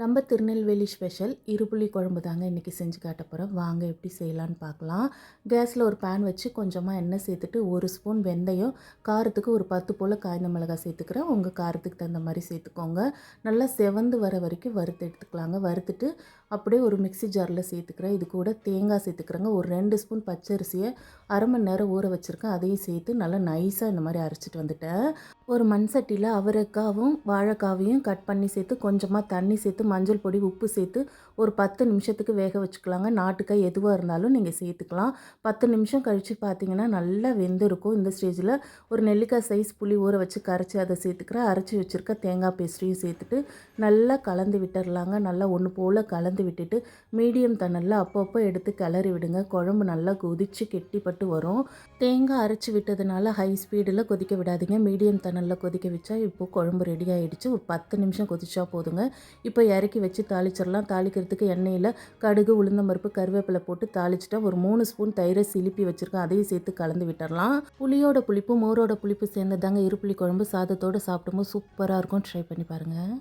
நம்ம திருநெல்வேலி ஸ்பெஷல் இருபுளி குழம்பு தாங்க இன்றைக்கி செஞ்சு காட்ட போகிறோம் வாங்க எப்படி செய்யலான்னு பார்க்கலாம். கேஸில் ஒரு பேன் வச்சு கொஞ்சமாக எண்ணெய் சேர்த்துட்டு ஒரு ஸ்பூன் வெந்தயம் காரத்துக்கு ஒரு பத்து போல் காய்ந்த மிளகாய் சேர்த்துக்கிறேன். உங்கள் காரத்துக்கு தகுந்த மாதிரி சேர்த்துக்கோங்க. நல்லா செவந்து வர வரைக்கும் வறுத்து எடுத்துக்கலாங்க. வறுத்துட்டு அப்படியே ஒரு மிக்ஸி ஜாரில் சேர்த்துக்கிறேன். இது கூட தேங்காய் சேர்த்துக்கிறேங்க. ஒரு ரெண்டு ஸ்பூன் பச்சரிசியை அரை மணி நேரம் ஊற வச்சுருக்கேன். அதையும் சேர்த்து நல்லா நைஸாக இந்த மாதிரி அரைச்சிட்டு வந்துட்டேன். ஒரு மண் சட்டியில் அவரைக்காவும் வாழைக்காவையும் கட் பண்ணி சேர்த்து கொஞ்சமாக தண்ணி சேர்த்து மஞ்சள் பொடி உப்பு சேர்த்து ஒரு பத்து நிமிஷத்துக்கு வேக வச்சுக்கலாங்க. நாட்டுக்காய் எதுவாக இருந்தாலும் நீங்கள் சேர்த்துக்கலாம். பத்து நிமிஷம் கழித்து பார்த்தீங்கன்னா நல்லா வெந்திருக்கும். இந்த ஸ்டேஜில் ஒரு நெல்லிக்காய் சைஸ் புளி ஊற வச்சு கரைச்சி அதை சேர்த்துக்கிறேன் அரைச்சி வச்சுருக்க தேங்காய் பேஸ்ட்ரியும் சேர்த்துட்டு நல்லா கலந்து விட்டுடலாங்க நல்லா ஒன்று போல் கலந்து விட்டுட்டு மீடியம் தண்ணலில் அப்பப்போ எடுத்து கிளறி விடுங்க. குழம்பு நல்லா கொதித்து கெட்டிப்பட்டு வரும். தேங்காய் அரைச்சி விட்டதுனால ஹை ஸ்பீடில் கொதிக்க விடாதீங்க. மீடியம் தண்ணலில் கொதிக்க வச்சா இப்போது குழம்பு ரெடி ஆகிடுச்சு ஒரு பத்து நிமிஷம் கொதிச்சா போதுங்க. இப்போ இறக்கி வச்சு தாளிச்சிடலாம். தாளிக்கிறதுக்கு எண்ணெயில் கடுகு உளுந்தம்பருப்பு கருவேப்பிலை போட்டு தாளிச்சிட்டா ஒரு மூணு ஸ்பூன் தயிரை சிலிப்பி வச்சுருக்கேன். அதையும் சேர்த்து கலந்து விட்டுடலாம் புளியோட புளிப்பு மோரோட புளிப்பு சேர்ந்ததாங்க. இருப்புளி குழம்பு சாதத்தோடு சாப்பிடும்போது சூப்பராக இருக்கும். ட்ரை பண்ணி பாருங்கள்